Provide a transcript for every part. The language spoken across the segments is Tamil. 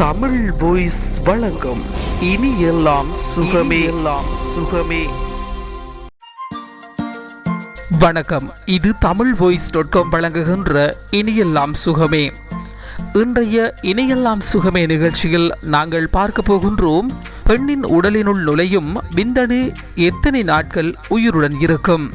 தமிழ் வாய்ஸ் வழங்கும் இனி எல்லாம் சுகமே. எல்லாம் சுகமே. வணக்கம். இது தமிழ் வாய்ஸ் டாட் காம் வழங்குகின்ற இனியெல்லாம் சுகமே. இன்றைய இனியெல்லாம் சுகமே நிகழ்ச்சியில் நாங்கள் பார்க்க போகின்றோம் பெண்ணின் உடலினுள் நுழையும் விந்தணு எத்தனை நாட்கள் உயிருடன் இருக்கும்.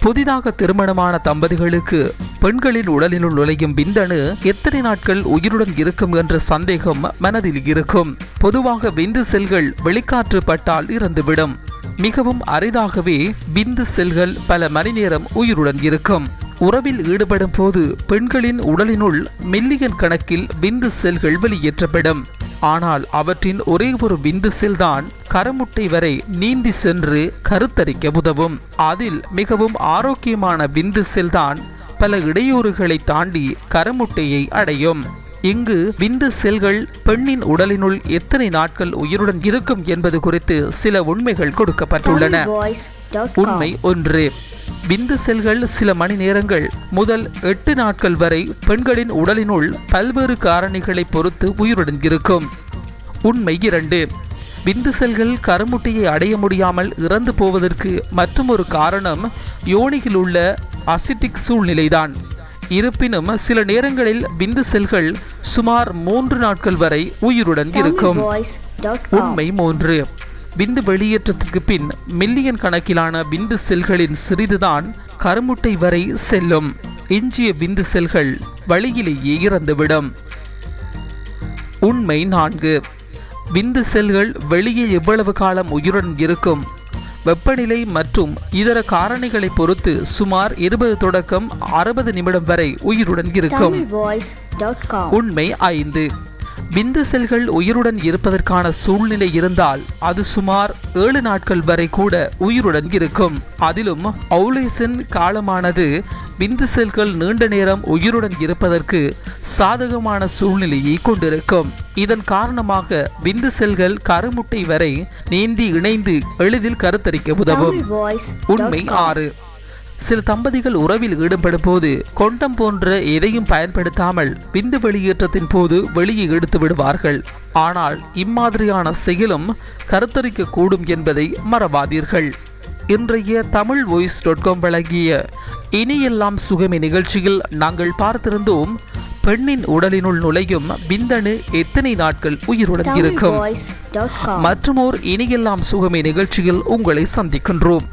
புதிதாக திருமணமான தம்பதிகளுக்கு பெண்களின் உடலினுள் நுழையும் விந்தணு எத்தனை நாட்கள் உயிருடன் இருக்கும் என்ற சந்தேகம் மனதில் இருக்கும். பொதுவாக விந்து செல்கள் வெளிக்காற்று பட்டால் இறந்துவிடும். மிகவும் அரிதாகவே விந்து செல்கள் பல மணி நேரம் உயிருடன் இருக்கும். உறவில் ஈடுபடும் போது பெண்களின் உடலினுள் மில்லியன் கணக்கில் விந்து செல்கள் வெளியேற்றப்படும். ஆனால் அவற்றின் ஒரே ஒரு விந்து செல்தான் கரமுட்டை கருமுட்டை வரை நீந்தி சென்று கருத்தரிக்க உதவும். அதில் மிகவும் ஆரோக்கியமான விந்து செல்தான் பல இடையூறுகளை தாண்டி கருமுட்டையை அடையும். இங்கு விந்து செல்கள் பெண்ணின் உடலினுள் எத்தனை நாட்கள் உயிருடன் இருக்கும் என்பது குறித்து சில உண்மைகள் கொடுக்கப்பட்டுள்ளன. உண்மை ஒன்று. விந்து செல்கள் சில மணி நேரங்கள் முதல் எட்டு நாட்கள் வரை பெண்களின் உடலினுள் பல்வேறு காரணிகளை பொறுத்து உயிருடன் இருக்கும். உண்மை இரண்டு. விந்து செல்கள் கருமுட்டையை அடைய முடியாமல் இறந்து போவதற்கு மற்றொரு காரணம் யோனியில் உள்ள அசிட்டிக் சூழ்நிலைதான். இருப்பினும் சில நேரங்களில் விந்து செல்கள் சுமார் மூன்று நாட்கள் வரை உயிருடன் இருக்கும். உண்மை மூன்று. விந்து வெளியேற்றத்திற்கு பின் மில்லியன் கணக்கிலான விந்து செல்களின் சிறிதுதான் கருமுட்டை வரை செல்லும். எஞ்சிய விந்து செல்கள் வழியிலேயே இறந்துவிடும். உண்மை நான்கு. விந்து செல்கள் வெளியே எவ்வளவு காலம் உயிருடன் இருக்கும்? வெப்பநிலை மற்றும் இதர காரணிகளை பொறுத்து சுமார் இருபது தொடக்கம் அறுபது நிமிடம் வரை உயிருடன் இருக்கும். உண்மை ஐந்து. விந்து செல்கள் உயிருடன் இருப்பதற்கான சூழ்நிலை இருந்தால் அது சுமார் ஏழு நாட்கள் வரை கூட உயிருடன் இருக்கும். அதிலும் அவுலேசன் காலமானது விந்து செல்கள் நீண்ட நேரம் உயிருடன் இருப்பதற்கு சாதகமான சூழ்நிலையை கொண்டிருக்கும். இதன் காரணமாக விந்து செல்கள் கருமுட்டை வரை நீந்தி இணைந்து எளிதில் கருத்தரிக்க உதவும். உண்மை ஆறு. சில தம்பதிகள் உறவில் ஈடுபடும் போது கொண்டம் போன்ற எதையும் பயன்படுத்தாமல் விந்து வெளியேற்றத்தின் போது வெளியே எடுத்து விடுவார்கள். ஆனால் இம்மாதிரியான செயலும் கருத்தரிக்க கூடும் என்பதை மறவாதீர்கள். இன்றைய தமிழ் வாய்ஸ் டாட் காம் வழங்கிய இனியெல்லாம் சுகமி நிகழ்ச்சியில் நாங்கள் பார்த்திருந்தோம் பெண்ணின் உடலினுள் நுழையும் விந்தணு எத்தனை நாட்கள் உயிருடன் இருக்கும்? மற்றுமோர் இனியெல்லாம் சுகமி நிகழ்ச்சியில் உங்களை சந்திக்கின்றோம்.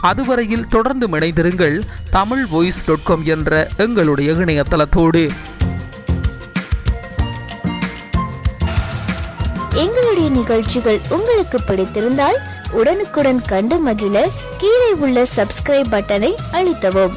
அதுவரையில் தொடர்ந்து இணைந்திருங்கள் தமிழ் வாய்ஸ் டாட் காம் என்ற எங்களுடைய இணையதளத்தோடு. எங்களுடைய நிகழ்ச்சிகள் உங்களுக்கு பிடித்திருந்தால் உடனுக்குடன் கண்டு மகிழ கீழே உள்ள சப்ஸ்கிரைப் பட்டனை அழுத்தவும்.